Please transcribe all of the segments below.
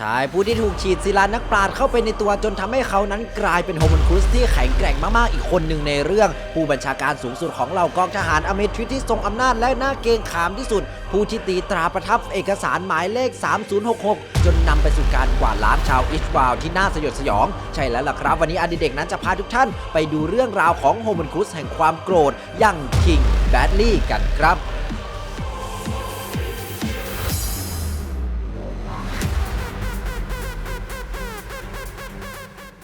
ชายผู้ที่ถูกฉีดศิลานักปราชญ์เข้าไปในตัวจนทำให้เขานั้นกลายเป็นโฮมันครุสที่แข็งแกร่งมากๆ อีกคนหนึ่งในเรื่อง ผู้บัญชาการสูงสุดของเหล่ากองทหารอเมทริที่ทรงอำนาจและน่าเกงขามที่สุด ผู้ที่ตีตราประทับเอกสารหมายเลข 3066 จนนำไปสู่การกวาดล้างชาวอิสราลที่น่าสยดสยอง ใช่แล้วล่ะครับ วันนี้อดิเด็กนั้นจะพาทุกท่าน ไปดูเรื่องราวของโฮมันครุสแห่งความโกรธอย่งคิงแบดลี่กันครับ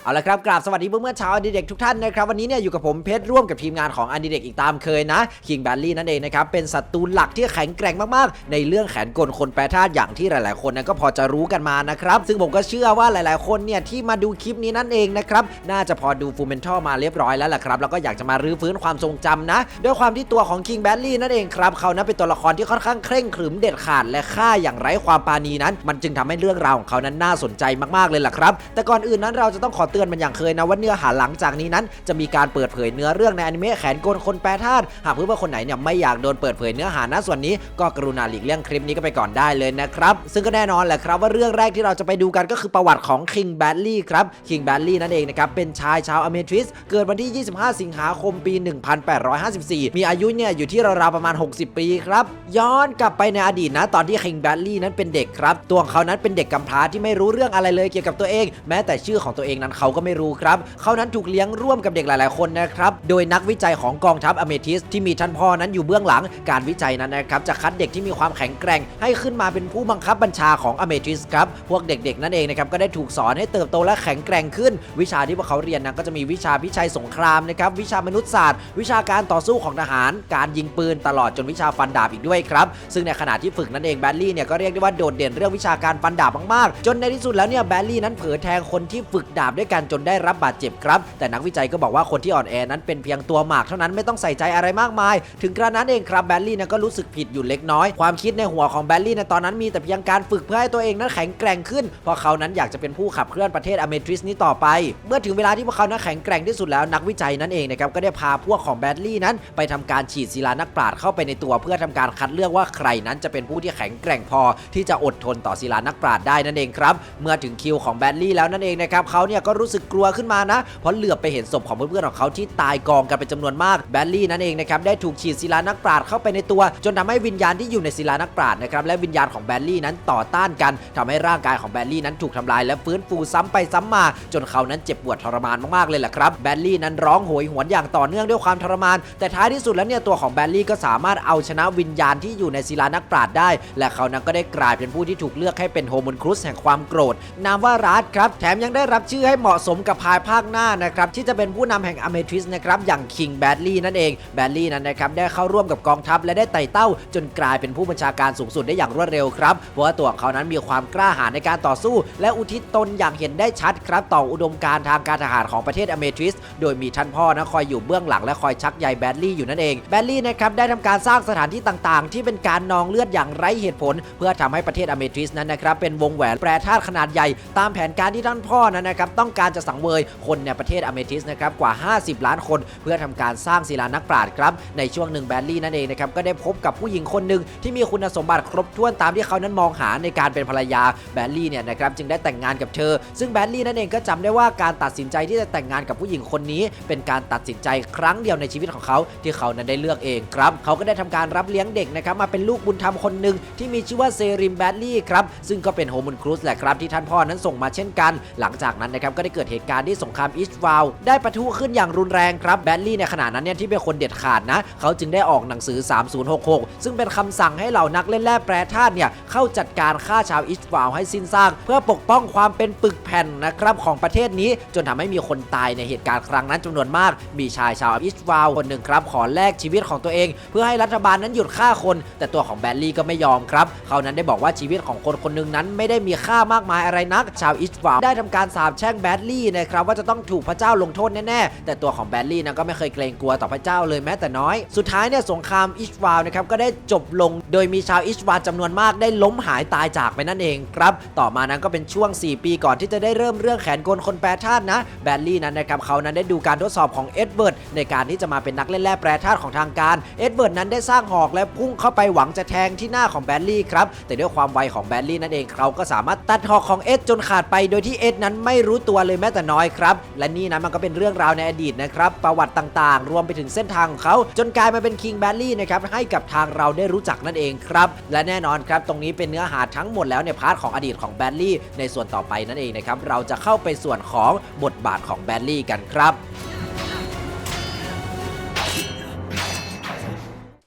เอาละครับกราบสวัสดีเพื่อนๆชาวอดีเด็กทุกท่านนะครับวันนี้เนี่ยอยู่กับผมเพชรร่วมกับทีมงานของอดีเด็กอีกตามเคยนะคิงแบลลี่นั่นเองนะครับเป็นศัตรูหลักที่แข็งแกร่งมากๆ ในเรื่องแขนกลคนแปรธาตุอย่างที่หลาย ๆ คนนั้นก็พอจะรู้กันมานะครับซึ่งผมก็เชื่อว่าหลาย ๆ คนเนี่ยที่มาดูคลิปนี้นั่นเองนะครับน่าจะพอดูฟูเมนทัลมาเรียบร้อยแล้วล่ะครับแล้วก็อยากจะมารื้อฟื้นความทรงจำนะด้วยความที่ตัวของคิงแบลลี่นั่นเองครับเขานั้นเป็นตัวละครที่ค่อนข้างเคร่งขรึมเด็ดขาดและฆ่าอย่างไร้ความปาณีนั้น มันจึงทำให้เรื่องราวของเขานั้นน่าสนใจมากๆเลยล่ะครับ แต่ก่อนอื่นนั้นเราจะต้องขอเตือนมันอย่างเคยนะว่าเนื้อหาหลังจากนี้นั้น จะมีการเปิดเผยเนื้อเรื่องในอนิเมะแขนกลคนแปรธาตุหากเพื่อนๆคนไหนเนี่ยไม่อยากโดนเปิดเผยเนื้อหาณส่วนนี้ก็กรุณาหลีกเลี่ยงคลิปนี้ก็ไปก่อนได้เลยนะครับซึ่งก็แน่นอนแหละครับว่าเรื่องแรกที่เราจะไปดูกันก็คือประวัติของคิงแบดลี่ครับคิงแบดลี่นั่นเองนะครับเป็นชายชาวอเมทริสเกิดวันที่ 25 สิงหาคมปี 1854 มีอายุเนี่ยอยู่ที่ราวๆประมาณ 60 ปีครับย้อนกลับไปในอดีตนะตอนที่คิงแบดลี่นั้นเป็นเด็กครับตัวของเขานั้นเป็นเด็กกำพร้าที่ไม่รู้เรื่องอะไรเลยเกี่ยวกับตัวเอง แม้แต่ชื่อของตัวเองนั้นเขาก็ไม่รู้ครับ เขานั้นถูกเลี้ยงร่วมกับเด็กหลาย ๆ คนนะครับ โดยนักวิจัยของกองทัพอเมทิสที่มีท่านพ่อนั้นอยู่เบื้องหลัง การวิจัยนั้นนะครับจะคัดเด็กที่มีความแข็งแกร่ง ให้ขึ้นมาเป็นผู้บังคับบัญชาของอเมทิสครับ พวกเด็ก ๆ นั่นเองนะครับก็ได้ถูกสอนให้เติบโตและแข็งแกร่งขึ้น วิชาที่พวกเขาเรียนนั้นก็จะมีวิชาพิชัยสงครามนะครับวิชามนุษยศาสตร์ วิชาการต่อสู้ของทหาร การยิงปืนตลอดจนวิชาฟันดาบอีกด้วยครับซึ่งในขณะที่ฝึกนั่นเองแบลลี่เนี่ยก็เรียกได้ว่าโดดเด่นเรื่องวิชาการฟันดาบมากๆ จนในที่สุดแล้วเนี่ยแบลลี่นั้นเผลอแทงคนที่ฝึกดาบด้วยกันจนได้รับบาดเจ็บครับ แต่นักวิจัยก็บอกว่าคนที่อ่อนแอนั้นเป็นเพียงตัวหมากเท่านั้นไม่ต้องใส่ใจอะไรมากมาย ถึงกระนั้นเองครับแบลลี่นั้นก็รู้สึกผิดอยู่เล็กน้อย ความคิดในหัวของแบลลี่ในตอนนั้นมีแต่เพียงการฝึกเพื่อให้ตัวเองนั้นแข็งแกร่งขึ้น เพราะเขานั้นอยากจะเป็นผู้ขับเคลื่อนประเทศอเมทริสนี้ต่อไป เมื่อถึงเวลาที่พวกเขานั้นแข็งแกร่งที่สุดแล้วนักวิจัยนั่นเองนะครับก็ได้พาพวกของแบลลี่นั้น ไปทำการฉีดศิลานักปราชญ์เข้าไปในตัวเพื่อทำการคัดเลือกว่าใครนั้นจะเป็นผู้ที่แข็งแกร่งพอ ที่จะอดทนต่อศิลานักปราชญ์ได้นั่นเองครับ เมื่อถึงคิวของแบลลี่แล้วนั่นเองนะครับเขาเนี่ยก็รู้สึกกลัวขึ้นมานะ เพราะเหลือบไปเห็นศพของเพื่อนๆของเขาที่ตายกองกันเป็นจำนวนมากแบลลี่นั่นเองนะครับได้ถูกฉีดศิลานักปราชญ์เข้าไปในตัว จนทำให้วิญญาณที่อยู่ในศิลานักปราชญ์นะครับและวิญญาณของแบลลี่นั้นต่อต้านกันทำให้ร่างกายของแบลลี่นั้นถูกทำลายและฟื้นฟูซ้ำไปซ้ำมา จนเขานั้นเจ็บปวดทรมานมากๆเลยแหละครับแบลลี่นั้นร้องโหยหวนอย่างต่อเนื่องด้วยความทรมาน แต่ท้ายที่สุดแล้วเนี่ยตัวของแบลลี่ก็สามารถเอาชนะวิญญาณที่อยู่ในศิลานักปราชญ์ได้ และเขานั้นก็ได้กลายเป็นผู้ที่ถูกเลือกให้เป็นโฮมุนครุสแห่งความโกรธนามว่ารัสครับแถมยังได้รับชื่อให้เหมาาะสมกับภายภาคหน้านะครับที่จะเป็นผู้นำแห่งอเมทริสนะครับอย่างคิงแบดลี่นั่นเองแบดลี่นั้นนะครับได้เข้าร่วมกับกองทัพและได้ไต่เต้า จนกลายเป็นผู้บัญชาการสูงสุดได้อย่างรวดเร็วครับเพราะว่าตัวเขานั้นมีความกล้าหาญในการต่อสู้ และอุทิศตนอย่างเห็นได้ชัดครับต่ออุดมการทางการทหารของประเทศอเมทริสโดยมีท่านพ่อนะคอยอยู่เบื้องหลังและคอยชักใยแบดลี่อยู่นั่นเองแบดลี่นะครับได้ทำการสร้างสถานที่ต่างๆ ที่เป็นการนองเลือดอย่างไร้เหตุผล เพื่อทำให้ประเทศอเมทริสนั้นนะครับเป็นวงแหวนแปรธาตุขนาดใหญ่ตามแผนการที่ท่านพ่อนั้นนะครับต้องการจะสังเวยคนในประเทศอเมทิสนะครับกว่า 50 ล้านคน เพื่อทำการสร้างศิลานักปราชญ์ครับในช่วงหนึ่งแบลลี่นั่นเองนะครับก็ได้พบกับผู้หญิงคนหนึ่งที่มีคุณสมบัติครบถ้วนตามที่เขานั้นมองหาในการเป็นภรรยาแบลลี่เนี่ยนะครับจึงได้แต่งงานกับเธอ ซึ่งแบลลี่นั่นเองก็จำได้ว่าการตัดสินใจที่จะแต่งงานกับผู้หญิงคนนี้ เป็นการตัดสินใจครั้งเดียวในชีวิตของเขา ที่เขานั้นได้เลือกเองครับ เขาก็ได้ทำการรับเลี้ยงเด็กนะครับมาเป็นลูกบุญธรรมคนหนึ่งที่มีชื่อว่าเซริมแบลลี่ครับซึ่งก็เป็นโฮมุนครูสแหละครับที่ท่านพ่อนั้นส่งมาเช่นกัน หลังจากนั้นนะครับก็ได้เกิดเหตุการณ์ที่สงครามอิสราเอลได้ปะทุขึ้นอย่างรุนแรงครับแบลลี่ในขณะนั้นเนี่ยที่เป็นคนเด็ดขาดนะ เขาจึงได้ออกหนังสือ 3066 ซึ่งเป็นคำสั่งให้เหล่านักเล่นแร่แปรธาตุเนี่ยเข้าจัดการฆ่าชาวอิสราเอลให้สิ้นซากเพื่อปกป้องความเป็นปึกแผ่นนะครับของประเทศนี้ จนทำให้มีคนตายในเหตุการณ์ครั้งนั้นจำนวนมาก มีชายชาวอิสราเอลคนหนึ่งครับขอแลกชีวิตของตัวเอง เพื่อให้รัฐบาลนั้นหยุดฆ่าคน แต่ตัวของแบลลี่ก็ไม่ยอมครับเขานั้นได้บอกว่าชีวิตของคนคนหนึ่งนั้นไม่ได้มีค่ามากมายอะไรนัก ชาวอิสราลได้ทำการสาบแช่งแบดลี่นะครับว่าจะต้องถูกพระเจ้าลงโทษแน่ๆ แต่ตัวของแบดลี่นะก็ไม่เคยเกรงกลัวต่อพระเจ้าเลยแม้แต่น้อย สุดท้ายเนี่ยสงครามอิชวาลนะครับก็ได้จบลง โดยมีชาวอิชวาลจำนวนมากได้ล้มหายตายจากไปนั่นเองครับ ต่อมานั้นก็เป็นช่วง 4 ปีก่อนที่จะได้เริ่มเรื่องแขนกลคนแปรธาตุนะ แบดลี่นั้นนะครับเขานั้นได้ดูการทดสอบของเอ็ดเวิร์ดในการที่จะมาเป็นนักเล่นแร่แปรธาตุของทางการ เอ็ดเวิร์ดนั้นได้สร้างหอกและพุ่งเข้าไปหวังจะแทงที่หน้าของแบดลี่ครับ แต่ด้วยความไวของแบดลี่นั่นเองเขาก็สามารถตัดหอกของเอ็ดจนขาดไป โดยที่เอ็ดนั้นไม่รู้ตัวเลยแม้แต่น้อยครับ และนี่นะมันก็เป็นเรื่องราวในอดีตนะครับประวัติต่างๆ รวมไปถึงเส้นทางของเขา จนกลายมาเป็นคิงแบลลี่นะครับให้กับทางเราได้รู้จักนั่นเองครับและแน่นอนครับตรงนี้เป็นเนื้อหาทั้งหมดแล้วในพาร์ทของอดีตของแบลลี่ในส่วนต่อไปนั่นเองนะครับเราจะเข้าไปส่วนของบทบาทของแบลลี่กันครับ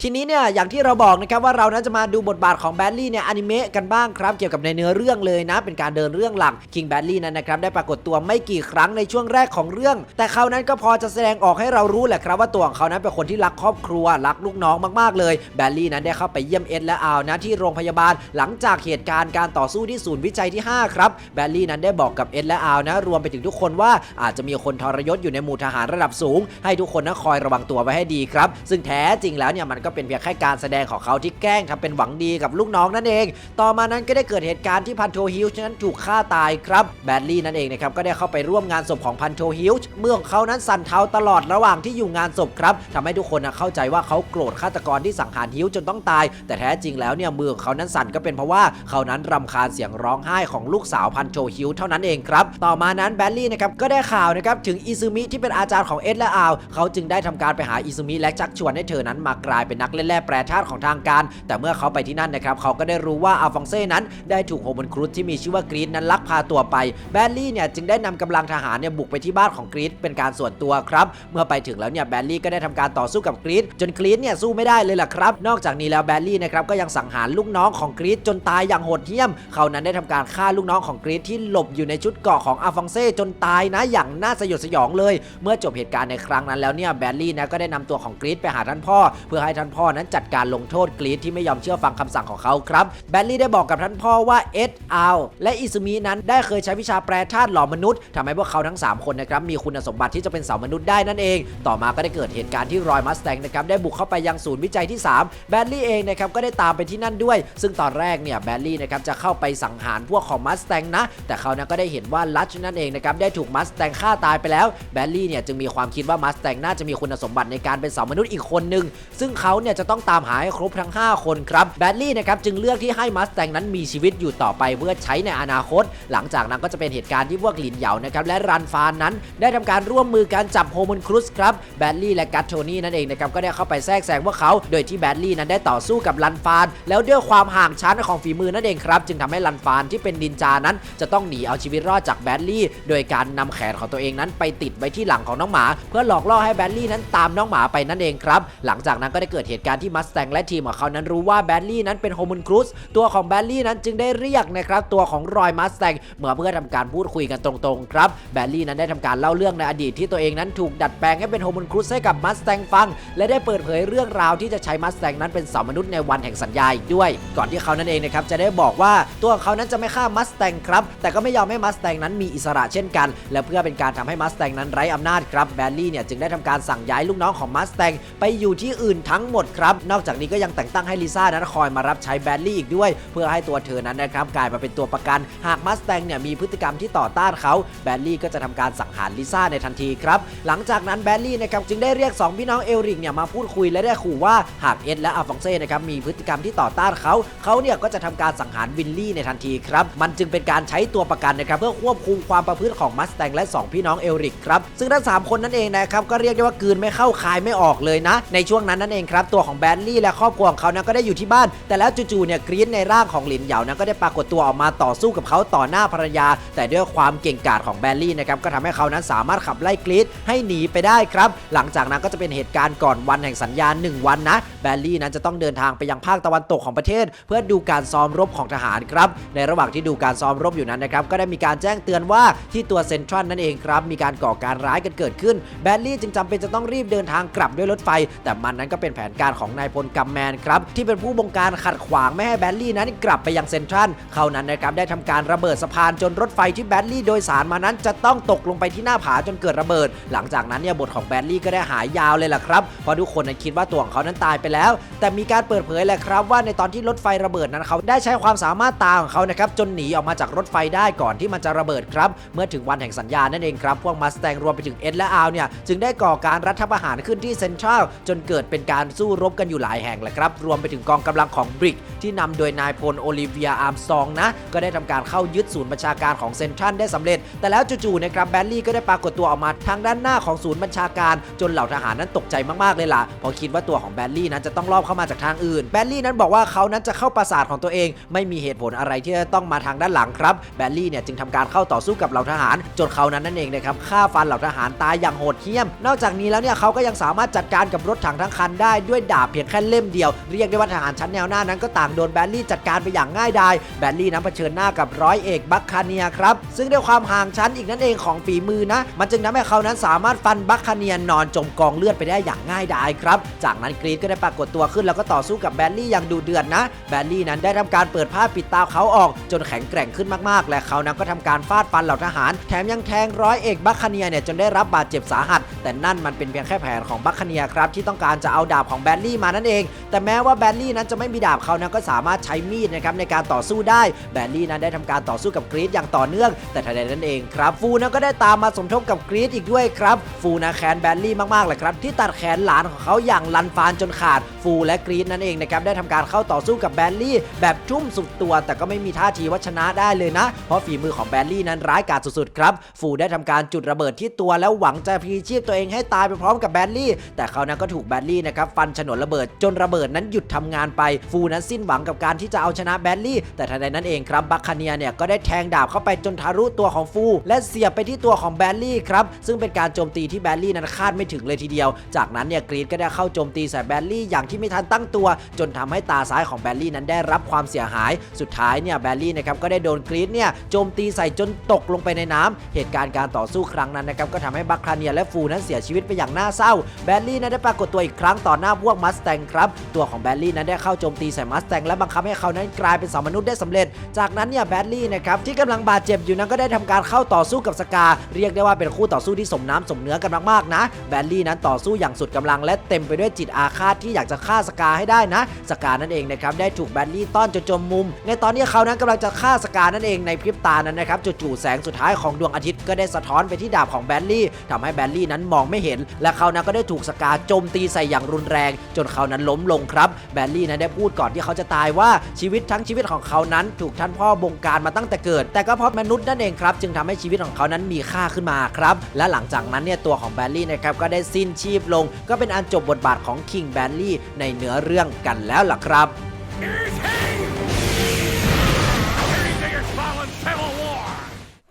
ทีนี้เนี่ยอย่างที่เราบอกนะครับว่าเรานั้นจะมาดูบทบาทของแบดลี่เนี่ยอนิเมะกันบ้างครับเกี่ยวกับในเนื้อเรื่องเลยนะ เป็นการเดินเรื่องหลักคิงแบดลี่นั้นนะครับได้ปรากฏตัวไม่กี่ครั้งในช่วงแรกของเรื่อง แต่เขานั้นก็พอจะแสดงออกให้เรารู้แหละครับว่าตัวของเขานั้นเป็นคนที่รักครอบครัวรักลูกน้องมากๆเลยแบดลี่นั้นได้เข้าไปเยี่ยมเอ็ดและอาวนะที่โรงพยาบาล หลังจากเหตุการณ์การต่อสู้ที่ศูนย์วิจัยที่ห้าครับแบดลี่นั้นได้บอกกับเอ็ดและอาวนะรวมไปถึงทุกคนว่าอาจจะมีคนทรยศอยู่ในหมู่ทหารระดับสูง ให้ทุกคนนะคอยระวังตัวไว้ให้ดีครับซึ่งแท้จริงแล้วเนี่ยมันก็เป็นเพียงแค่การแสดงของเขาที่แกล้งทำเป็นหวังดีกับลูกน้องนั่นเอง ต่อมานั้นก็ได้เกิดเหตุการณ์ที่พันโทฮิลช์นั้นถูกฆ่าตายครับแบดลี่นั่นเองนะครับก็ได้เข้าไปร่วมงานศพของพันโทฮิลช์เมื่อของเขานั้นสั่นเทาตลอดระหว่างที่อยู่งานศพครับทำให้ทุกคนนะเข้าใจว่าเขาโกรธฆาตกรที่สังหารฮิลช์จนต้องตาย แต่แท้จริงแล้วเนี่ยมือของเขานั้นสั่นก็เป็นเพราะว่าเขานั้นรำคาญเสียงร้องไห้ของลูกสาวพันโทฮิลช์เท่านั้นเองครับต่อมานั้นแบดลี่นะครับก็ได้ข่าวนะครับถึงอิซึมิที่เป็นอาจารย์ของเอ็ดและอาว เขาจึงได้ทำการไปหาอิซึมิและชักชวนให้เธอนั้นมากลายเป็นนักเล่นแร่แปรธาตุของทางการ แต่เมื่อเขาไปที่นั่นนะครับเขาก็ได้รู้ว่าอัลฟองเซ่นั้นได้ถูกโฮมันครูซที่มีชื่อว่ากรีดนั้นลักพาตัวไปแบดลี่เนี่ยจึงได้นำกำลังทหารเนี่ยบุกไปที่บ้านของกรีดเป็นการส่วนตัวครับเมื่อไปถึงแล้วเนี่ยแบดลี่ก็ได้ทำการต่อสู้กับกรีดจนกรีดเนี่ยสู้ไม่ได้เลยล่ะครับ นอกจากนี้แล้วแบดลี่นะครับก็ยังสังหารลูกน้องของกรีดจนตายอย่างโหดเหี้ยม เขานั้นได้ทำการฆ่าลูกน้องของกรีดที่หลบอยู่ในชุดเกาะของอัลฟองเซ่จนตายนะอย่างน่าสยดสยองเลย เมื่อจบเหตุการณ์ในครั้งนั้นแล้วเนี่ยแบดลี่นะก็ได้นำตัวของกรีดไปหาท่านพ่อ เพื่อให้ท่านพ่อนั้นจัดการลงโทษกรีดที่ไม่ยอมเชื่อฟังคำสั่งของเขาครับแบดลี่ได้บอกกับท่านพ่อว่าเอ็ดอัลและอิซุมินั้นได้เคยใช้วิชาแปรธาตุหล่อมนุษย์ทำให้พวกเขาทั้ง 3 คนนะครับมีคุณสมบัติที่จะเป็นเสามนุษย์ได้นั่นเอง ต่อมาก็ได้เกิดเหตุการณ์ที่รอยมัสแตงนะครับได้บุกเข้าไปยังศูนย์วิจัยที่ 3 แบดลี่เองนะครับก็ได้ตามไปที่นั่นด้วย ซึ่งตอนแรกเนี่ยแบดลี่นะครับจะเข้าไปสังหารพวกของมัสแตงนะ แต่เขานะก็ได้เห็นว่าลัชนั่นเองนะครับได้ถูกมัสแตงฆ่าตายไปแล้วแบดลี่เนี่ยจึงมีความคิดว่ามัสแตงน่าจะมีคุณสมบัติในการเป็นเสามนุษย์อีกคนหนึ่งซึ่งเขาเนี่ยจะต้องตามหาให้ครบทั้ง 5 คนครับแบดลี่นะครับจึงเลือกที่ให้มัสแตงนั้นมีชีวิตอยู่ต่อไปเพื่อใช้ในอนาคต หลังจากนั้นก็จะเป็นเหตุการณ์ที่พวกหลินเหยานะครับและรันฟานนั้น ได้ทำการร่วมมือการจับโฮมอนครุสครับแบดลี่และกัตโทนี่นั่นเองนะครับก็ได้เข้าไปแทรกแซงพวกเขาโดยที่แบดลี่นั้นได้ต่อสู้กับรันฟาน แล้วด้วยความห่างชั้นของฝีมือนั่นเองครับจึงทำให้รันฟานที่เป็นนินจานั้น จะต้องหนีเอาชีวิตรอดจากแบดลี่ โดยการนำแขนของตัวเองนั้นไปติดไว้ที่หลังของน้องหมา เพื่อหลอกล่อให้แบดลี่นั้นตามน้องหมาไปนั่นเองครับหลังจากนั้นก็ได้เกิดเหตุการณ์ที่มัสแตงและทีมของเขานั้นรู้ว่าแบดลี่นั้นเป็นโฮมอนครุสตัวของแบดลี่นั้นจึงได้เรียกนะครับตัวของรอยมัสแตงเมื่อเพื่อทำการพูดคุยกันตรงๆครับแบดลี่นั้นได้ทำการเล่าเรื่องในอดีตที่ตัวเองนั้นถูกดัดแปลงให้เป็นโฮมอนครุสให้กับมัสแตงฟัง และได้เปิดเผยเรื่องราวที่จะใช้มัสแตงนั้นเป็นเสามนุษย์ในวันแห่งสัญญาอีกด้วย ก่อนที่เขานั่นเองนะครับจะได้บอกว่าตัวเขานั้นจะไม่ฆ่ามัสแตงครับแต่ก็ไม่ยอมให้มัสแตงนั้นมีอิสระเช่นกัน และเพื่อเป็นการทำให้มัสแตงนั้นไร้อำนาจครับแบดลี่เนี่ยจึงได้ทำการสั่งย้ายลูกน้องของมัสแตงไปอยู่ที่อื่นทั้งหมดครับ นอกจากนี้ก็ยังแต่งตั้งให้ลิซ่านั้นคอยมารับใช้แบดลี่อีกด้วย เพื่อให้ตัวเธอนั้นนะครับกลายมาเป็นตัวประกัน หากมัสแตงเนี่ยมีพฤติกรรมที่ต่อต้านเขาแบดลี่ก็จะทำการสังหารลิซ่าในทันทีครับ หลังจากนั้นแบดลี่นะครับจึงได้เรียก 2 พี่น้องเอริกเนี่ยมาพูดคุยและได้ขู่ว่าหากเอ็ดและอัลฟองเซ่นะครับมีพฤติกรรมที่ต่อต้านเขาเขาเนี่ยก็จะทำการสังหารวินลี่ในทันทีครับมันจึงเป็นการใช้ตัวประกันนะครับเพื่อควบคุมความประพฤติของมัสแตงและ 2 พี่น้องเอริกครับซึ่งทั้ง3คนนั่นเองนะครับก็เรียกได้ว่ากืนไม่เข้าคายไม่ออกเลยนะ ในช่วงนั้นนั่นเองครับตัวของแบดลี่และครอบครัวของเขานะก็ได้อยู่ที่บ้าน แต่แล้วจู่ๆเนี่ยกรีนในร่างของหลินเหยานะก็ได้ปรากฏตัวออกมาต่อสู้กับเขาต่อหน้าภรรยา แต่ด้วยความเก่งกาจของแบดลี่นะครับก็ทำให้เขานั้นสามารถขับไล่กรีดให้หนีไปได้ครับ หลังจากนั้นก็จะเป็นเหตุการณ์ก่อนวันแห่งสัญญาณ1วันนะแบดลี่นั้นจะต้องเดินทางไปยังภาคตะวันตกของประเทศ เพื่อดูการซ้อมรบของทหารครับในระหว่างที่ดูการซ้อมรบอยู่นั้นนะครับก็ได้มีการแจ้งเตือนว่าที่ตัวเซ็นทรัลนั่นเองครับมีการก่อการร้ายกันเกิดขึ้นแบดลี่จึงจำเป็นจะต้องรีบเดินทางกลับด้วยรถไฟ แต่มันนั้นก็เป็นแผนนการของนายพลกัมแมนครับที่เป็นผู้บงการขัดขวางไม่ให้แบลลี่นั้นกลับไปยังเซ็นทรัลเขานั้นนะครับได้ทำการระเบิดสะพานจนรถไฟที่แบลลี่โดยสารมานั้น จะต้องตกลงไปที่หน้าผาจนเกิดระเบิด หลังจากนั้นเนี่ยบทของแบลลี่ก็ได้หายยาวเลยล่ะครับเพราะทุกคนนั้นคิดว่าตัวของเขานั้นตายไปแล้ว แต่มีการเปิดเผยแหละครับ ว่าในตอนที่รถไฟระเบิดนั้นเขาได้ใช้ความสามารถตาของเขานะครับจนหนีออกมาจากรถไฟได้ก่อนที่มันจะระเบิดครับเมื่อถึงวันแห่งสัญญานั่นเองครับพวกมาสแตงรวมไปถึงเอ็ดและอาวเนี่ยจึงได้ก่อการรัฐประหารขึ้นที่เซ็นทรัลจนเกิดเป็นการสู้รบกันอยู่หลายแห่งแหละครับ รวมไปถึงกองกำลังของบริก ที่นำโดยนายพลโอลิเวียอาร์มสตรองนะ ก็ได้ทำการเข้ายึดศูนย์บัญชาการของเซนทรัลได้สำเร็จ แต่แล้วจู่ๆนะครับแบลลี่ก็ได้ปรากฏตัวออกมาทางด้านหน้าของศูนย์บัญชาการ จนเหล่าทหารนั้นตกใจมากๆเลยล่ะเพราะคิดว่าตัวของแบลลี่นั้นจะต้องลอบเข้ามาจากทางอื่นแบลลี่นั้นบอกว่าเขานั้นจะเข้าปราสาทของตัวเอง ไม่มีเหตุผลอะไรที่จะต้องมาทางด้านหลังครับแบลลี่เนี่ยจึงทำการเข้าต่อสู้กับเหล่าทหารจนเขานั้นนั่นเองนะครับฆ่าฟันเหล่าทหารตายอย่างโหดเหี้ยม นอกจากนี้แล้วเนี่ยเขาก็ยังสามารถจัดการกับรถถังทั้งคันได้ด้วยดาบเพียงแค่เล่มเดียว เรียกได้ว่าทหารชั้นแนวหน้านั้นก็ต่างโดนแบลลี่จัดการไปอย่างง่ายดายแบลลี่นั้นเผชิญหน้ากับร้อยเอกบัคคาเนียครับซึ่งด้วยความห่างชั้นอีกนั่นเองของฝีมือนะ มันจึงทำให้เขานั้นสามารถฟันบัคคาเนียนอนจมกองเลือดไปได้อย่างง่ายดายครับจากนั้นกรีดก็ได้ปรากฏตัวขึ้นแล้วก็ต่อสู้กับแบลลี่อย่างดูเดือดนะแบลลี่นั้นได้ทำการเปิดผ้าปิดตาเขาออก จนแข็งแกร่งขึ้นมากๆ และเขานั้นก็ทำการฟาดฟันเหล่าทหาร แถมยังแทงร้อยเอกบัคคาเนียเนี่ยจนได้รับบาดเจ็บสาหัส แต่นั่นมันเป็นเพียงแค่แผนของบัคคาเนียครับที่ต้องการจะเอาดาบของแบลลี่มานั่นเอง แต่แม้ว่าแบลลี่นั้นจะไม่มีดาบเขานั้นก็สามารถใช้มีดนะครับในการต่อสู้ได้แบลลี่นั้นได้ทำการต่อสู้กับกรีดอย่างต่อเนื่อง แต่ทันใดนั้นเองครับฟูนั้นก็ได้ตามมาสมทบกับกรีดอีกด้วยครับ ฟูนะแคนแบลลี่มากๆเลยครับที่ตัดแขนหลานของเขาอย่างลันฟานจนขาด ฟูและกรีดนั่นเองนะครับได้ทำการเข้าต่อสู้กับแบลลี่แบบทุ่มสุดตัว แต่ก็ไม่มีท่าทีว่าชนะได้เลยนะ เพราะฝีมือของแบลลี่นั้นร้ายกาจสุดๆครับฟูได้ทำการจุดระเบิดที่ตัวแล้วหวังจะพีชีพตัวเองให้ตายไปพร้อมกับแบลลี่แต่เขานั้นก็ถูกแบลลี่นะครับฟันฉนวนระเบิด จนระเบิดนั้นหยุดทำงานไปฟูนั้นสิ้นหวังกับการที่จะเอาชนะแบลลี่ แต่ทันใดนั้นเองครับบัคคาเนียเนี่ยก็ได้แทงดาบเข้าไปจนทะลุตัวของฟู และเสียบไปที่ตัวของแบลลี่ครับซึ่งเป็นการโจมตีที่แบลลี่นั้นคาดไม่ถึงเลยทีเดียว จากนั้นเนี่ยกรีดก็ได้เข้าโจมตีใส่แบลลี่อย่างที่ไม่ทันตั้งตัว จนทำให้ตาซ้ายของแบลลี่นั้นได้รับความเสียหาย สุดท้ายเนี่ยแบลลี่นะครับก็ได้โดนกรีดเนี่ยโจมตีใส่จนตกลงไปในน้ำเหตุการณ์การต่อสู้ครั้งนั้นนะครับก็ทำให้บัคคาเนียและฟูนั้นเสียชีวิตไปอย่างน่าเศร้าแบลลี่นั้นได้ปรากฏตัวอีกครั้งต่อหน้าพวกมัสแตงครับ ตัวของแบลลี่นั้นได้เข้าโจมตีใส่มัสแตงและบังคับให้เขานั้นกลายเป็นสาวมนุษย์ได้สำเร็จ จากนั้นเนี่ยแบลลี่นะครับที่กำลังบาดเจ็บอยู่นั้นก็ได้ทำการเข้าต่อสู้กับสกา เรียกได้ว่าเป็นคู่ต่อสู้ที่สมน้ำสมเนื้อกันมากๆนะแบลลี่นั้นต่อสู้อย่างสุดกำลังและเต็มไปด้วยจิตอาฆาตที่อยากจะฆ่าสกาให้ได้นะสกานั่นเองนะครับได้ถูกแบลลี่ต้อนจนจมมุม ในตอนนี้เขานั้นกำลังจะฆ่าสกานั่นเองในพริบตานั้นนะครับจู่ๆแสงสุดท้ายของดวงอาทิตย์ก็ได้สะท้อนไปที่ดาบของแบลลี่ทำให้แบลลี่นั้นมองไม่เห็น และเขานั้นก็ได้ถูกสกาโจมตีใส่อย่างรุนแรงจนเขานั้นล้มลงครับแบลลี่นั้นได้พูดก่อนที่เขาจะตายว่าชีวิตทั้งชีวิตของเขานั้นถูกท่านพ่อบงการมาตั้งแต่เกิด แต่ก็เพราะมนุษย์นั่นเองครับ จึงทำให้ชีวิตของเขานั้นมีค่าขึ้นมาครับ และหลังจากนั้นเนี่ยตัวของแบลลี่นะครับก็ได้สิ้นชีพลง ก็เป็นอันจบบทบาทของคิงแบลลี่ในเนื้อเรื่องกันแล้วล่ะครับ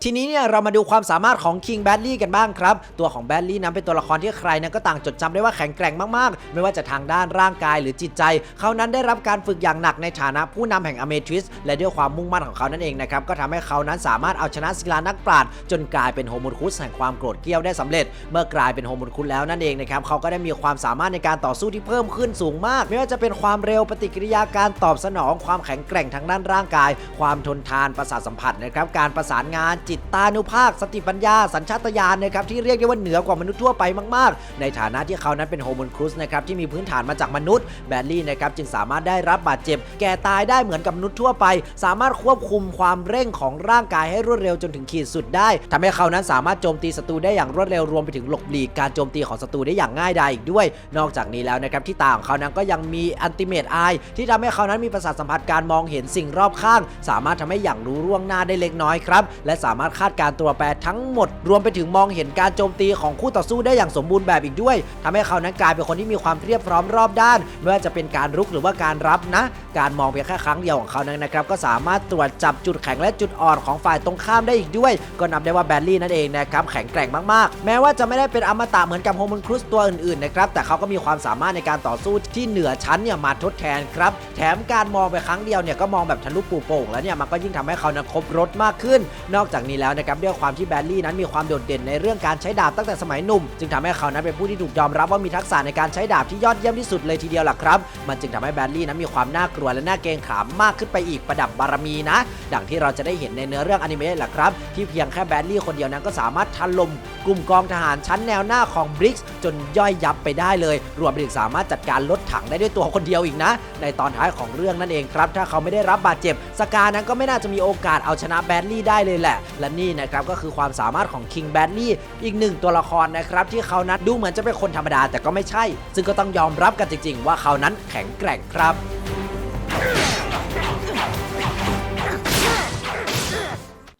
ทีนี้เนี่ยเรามาดูความสามารถของ King b a d l y กันบ้างครับ ตัวของ b a d l y นั้นเป็นตัวละครที่ใครนั้นก็ต่างจดจำได้ว่าแข็งแกร่งมากๆ ไม่ว่าจะทางด้านร่างกายหรือจิตใจ เขานั้นได้รับการฝึกอย่างหนักในฐานะผู้นำแห่งอเมทริสและด้วยความมุ่งมั่นของเขานั่นเองนะครับก็ทำให้เขานั้นสามารถเอาชนะศิลานักปราชญ์จนกลายเป็นโฮมูลคุสแห่งความโกรธเกรี้ยวได้สำเร็จ เมื่อกลายเป็นโฮมูลคุสแล้วนั่นเองนะครับเขาก็ได้มีความสามารถในการต่อสู้ที่เพิ่มขึ้นสูงมาก ไม่ว่าจะเป็นความเร็วปฏิกิริยาการตอบสนอง ความแข็งแกร่งทางด้านร่างกาย ความทนทานประสาทสัมผัสนะครับการประสานงานจิตตานุภาค สติปัญญา สัญชาตญาณนะครับที่เรียกได้ว่าเหนือกว่ามนุษย์ทั่วไปมากๆ ในฐานะที่เขานั้นเป็นโฮมูลครุสนะครับที่มีพื้นฐานมาจากมนุษย์แบดลี่นะครับจึงสามารถได้รับบาดเจ็บ แก่ตายได้เหมือนกับมนุษย์ทั่วไป สามารถควบคุมความเร่งของร่างกายให้รวดเร็วจนถึงขีดสุดได้ทำให้เขานั้นสามารถโจมตีศัตรูได้อย่างรวดเร็วรวมไปถึงหลบหลีกการโจมตีของศัตรูได้อย่างง่ายดายอีกด้วย นอกจากนี้แล้วนะครับที่ตาของเขานั้นก็ยังมีอันติเมตไอที่ทำให้เขานั้นมีประสาทสัมผัสการมองเห็นสิ่งรอบข้าง สามารถทำให้อย่างรู้ล่วงหน้าได้เล็กน้อยครับและสามารถคาดการ์ตัวแปรทั้งหมด รวมไปถึงมองเห็นการโจมตีของคู่ต่อสู้ได้อย่างสมบูรณ์แบบอีกด้วยทำให้เขานั้นกลายเป็นคนที่มีความเรียบพร้อมรอบด้าน ไม่ว่าจะเป็นการรุกหรือว่าการรับนะ การมองเพียงแค่ครั้งเดียวของเขานั้นนะครับก็สามารถตรวจจับจุดแข็งและจุดอ่อนของฝ่ายตรงข้ามได้อีกด้วย ก็นับได้ว่าแบลลี่นั่นเองนะครับแข็งแกร่งมากๆ แม้ว่าจะไม่ได้เป็นอมตะเหมือนกับโฮมุนครุสตัวอื่นๆนะครับแต่เขาก็มีความสามารถในการต่อสู้ที่เหนือชั้นเนี่ยมาทดแทนครับแถมการมองไปครั้งเดียวเนี่ยก็มองแบบทะลุปูโป่งแล้วเนี่ยมันก็ยิ่งทำให้เขานั้นครบรถมากขึ้น นอกจากนี้แล้วนะครับด้วยความที่แบดลี่นั้นมีความโดดเด่นในเรื่องการใช้ดาบตั้งแต่สมัยหนุ่ม จึงทำให้เขานั้นเป็นผู้ที่ถูกยอมรับว่ามีทักษะในการใช้ดาบที่ยอดเยี่ยมที่สุดเลยทีเดียวล่ะครับ มันจึงทำให้แบดลี่นั้นมีความน่ากลัวและน่าเกรงขามมากขึ้นไปอีกประดับบารมีนะ ดังที่เราจะได้เห็นในเนื้อเรื่องอนิเมะแหละครับ ที่เพียงแค่แบดลี่คนเดียวนั้นก็สามารถถล่มกลุ่มกองทหารชั้นแนวหน้าของบริกส์จนย่อยยับไปได้เลย รวมไปถึงสามารถจัดการรถถังได้ด้วยตัวคนเดียวอีกนะ ในตอนท้ายของเรื่องนั่นเองครับ ถ้าเขาไม่ได้รับบาดเจ็บสกานั้นก็ไม่น่าจะมีโอกาสเอาชนะแบดลี่ได้เลยแหละและนี่นะครับก็คือความสามารถของคิงแบนนี่อีกหนึ่งตัวละครนะครับที่เขานั้นดูเหมือนจะเป็นคนธรรมดาแต่ก็ไม่ใช่ ซึ่งก็ต้องยอมรับกันจริง ๆ ว่าเขานั้นแข็งแกร่งครับ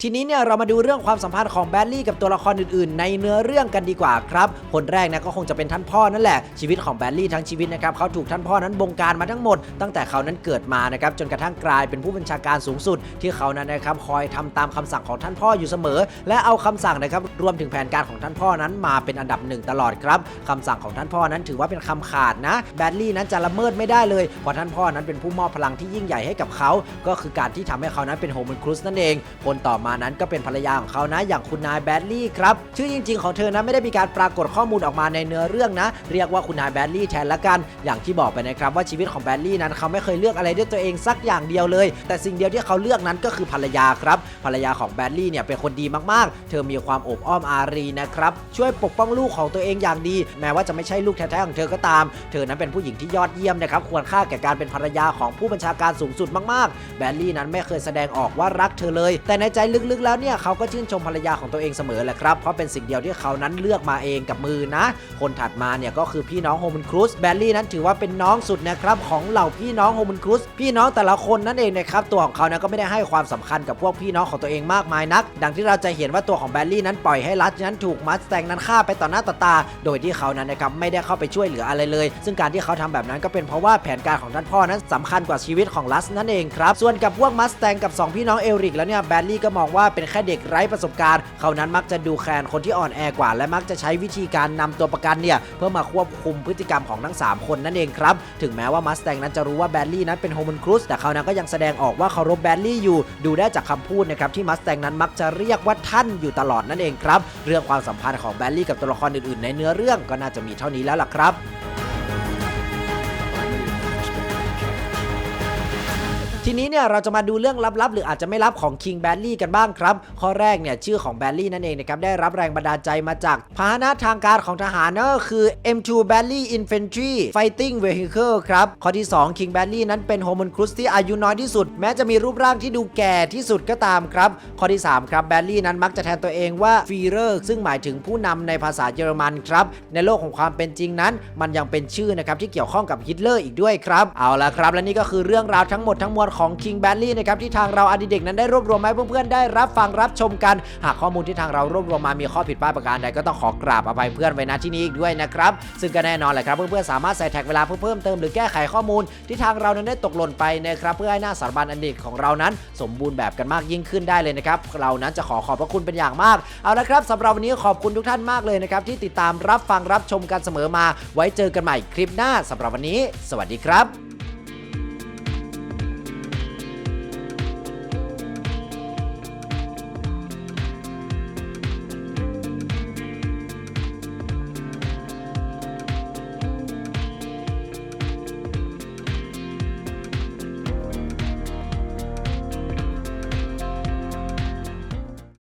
ทีนี้เนี่ยเรามาดูเรื่องความสัมพันธ์ของแบดลี่กับตัวละครอื่นๆ ในเนื้อเรื่องกันดีกว่าครับ คนแรกนะก็คงจะเป็นท่านพ่อนั่นแหละ ชีวิตของแบดลี่ทั้งชีวิตนะครับเขาถูกท่านพ่อนั้นบงการมาทั้งหมด ตั้งแต่เขานั้นเกิดมานะครับจนกระทั่งกลายเป็นผู้บัญชาการสูงสุด ที่เขานั้นนะครับคอยทำตามคำสั่งของท่านพ่ออยู่เสมอ และเอาคำสั่งนะครับรวมถึงแผนการของท่านพ่อนั้นมาเป็นอันดับหนึ่งตลอดครับคำสั่งของท่านพ่อนั้นถือว่าเป็นคำขาดนะแบดลี่นั้นจะละเมิดไม่ได้เลยเพราะท่านพ่อนั้นเป็นผู้มอบพลังที่ยิ่งใหญ่ให้กับเขา ก็คือการที่ทำให้เขานั้นเป็นโฮมันครูสนั่นเองคนต่อมานั้นก็เป็นภรรยาของเขานะอย่างคุณนายแบดลี่ครับชื่อจริง ๆ ของเธอนะไม่ได้มีการปรากฏข้อมูลออกมาในเนื้อเรื่องนะ เรียกว่าคุณนายแบดลี่แทนละกัน อย่างที่บอกไปนะครับว่าชีวิตของแบดลี่นั้นเขาไม่เคยเลือกอะไรด้วยตัวเองสักอย่างเดียวเลย แต่สิ่งเดียวที่เขาเลือกนั้นก็คือภรรยาครับภรรยาของแบดลี่เนี่ยเป็นคนดีมากๆ เธอมีความอบอ้อมอารีนะครับช่วยปกป้องลูกของตัวเองอย่างดี แม้ว่าจะไม่ใช่ลูกแท้ๆของเธอก็ตาม เธอนั้นเป็นผู้หญิงที่ยอดเยี่ยมนะครับควรค่าแก่การเป็นภรรยาของผู้บัญชาการสูงสุดมากๆ แบดลี่นั้นไม่เคยแสดงออกว่ารักเธอเลย แต่ในใจลึกๆแล้วเนี่ยเขาก็ชื่นชมภรรยาของตัวเองเสมอแหละครับ เพราะเป็นสิ่งเดียวที่เขานั้นเลือกมาเองกับมือนะ คนถัดมาเนี่ยก็คือพี่น้องโฮมันครูสแบดลี่นั้นถือว่าเป็นน้องสุดนะครับของเหล่าพี่น้องโฮมันครูสพี่น้องแต่ละคนนั่นเองนะครับตัวของเขานะก็ไม่ได้ให้ความสำคัญกับพวกพี่น้องของตัวเองมากมายนัก ดังที่เราจะเห็นว่าตัวของแบดลี่นั้นปล่อยให้ลัสนั้นถูกมัสแตงนั้นฆ่าไปต่อหน้าต่อตา โดยที่เขานั้นนะครับไม่ได้เข้าไปช่วยเหลืออะไรเลย ซึ่งการที่เขาทำแบบนั้นก็เป็นเพราะว่าแผนการของท่านพ่อนั้นสำคัญกว่าชีวิตของลัสนั่นเองครับส่วนกับพวกมัสแตงกับสองพี่น้องเอริกแล้วเนี่ยแบดลี่ก็มองว่าเป็นแค่เด็กไร้ประสบการณ์ เขานั้นมักจะดูแคลนคนที่อ่อนแอกว่า และมักจะใช้วิธีการนำตัวประกันเนี่ยเพื่อมาควบคุมพฤติกรรมของทั้ง 3 คนนั่นเองครับ ถึงแม้ว่ามัสแตงนั้นจะรู้ว่าแบดลี่นั้นเป็นโฮมันครูสแต่เขานั้นก็ยังแสดงออกว่าเคารพแบดลี่อยู่ ดูได้จากคำพูดนะครับที่มัสแตงนั้นมักจะเรียกว่าท่านอยู่ตลอดนั่นเองครับ เรื่องความสัมพันธ์ของแบดลี่กับตัวละครอื่นๆ ในเนื้อเรื่องก็น่าจะมีเท่านี้แล้วล่ะครับ ทีนี้เนี่ยเราจะมาดูเรื่องลับๆ หรืออาจจะไม่ลับของ King b a d l y กันบ้างครับ ข้อแรกเนี่ยชื่อของ b a d l y นั่นเองนะครับได้รับแรงบันดาลใจมาจากพาหนะทางการของทหารนั่นก็คือ M2 b a d l y Infantry Fighting Vehicle ครับ ข้อที่ 2 King b a d l y นั้นเป็นโฮม n นค u สที่อายุน้อยที่สุด แม้จะมีรูปร่างที่ดูแก่ที่สุดก็ตามครับ ข้อที่ 3 ครับ b a d l y นั้นมักจะแทนตัวเองว่า Führer ซึ่งหมายถึงผู้นำในภาษาเยอรมันครับ ในโลกของความเป็นจริงนั้น มันยังเป็นชื่อนะครับที่เกี่ยวข้องกับฮิตเลอร์อีกด้วยครับเอาละครับ และนี่ก็คือเรื่องราวทั้งหมดทั้งมวลของ King b a d l y นะครับที่ทางเราอดีเด็กนั้นได้รวบรวมมาให้เพื่อนๆได้รับฟังรับชมกัน หากข้อมูลที่ทางเรารวบรวมมามีข้อผิดพลาดประการใดก็ต้องขอกราบอภัยเพื่อนไว้ณที่นี้อีกด้วยนะครับซึ่งก็แน่นอนแหละครับเพื่อนๆสามารถใส่แท็กเวลาเพื่อเพิ่มเติมหรือแก้ไขข้อมูลที่ทางเรานั้นได้ตกหล่นไปนะครับเพื่อให้หน้าสารบัญอดีตของเรานั้น สมบูรณ์แบบกันมากยิ่งขึ้นได้เลยนะครับเรานั้นจะขอขอบพระคุณเป็นอย่างมากเอาละครับสำหรับวันนี้ขอบคุณทุกท่านมากเลยนะครับที่ติดตามรับฟังรับชมกันเสมอมา ไว้เจอกันใหม่คลิปหน้าสำหรับวันนี้ สวัสดีครับ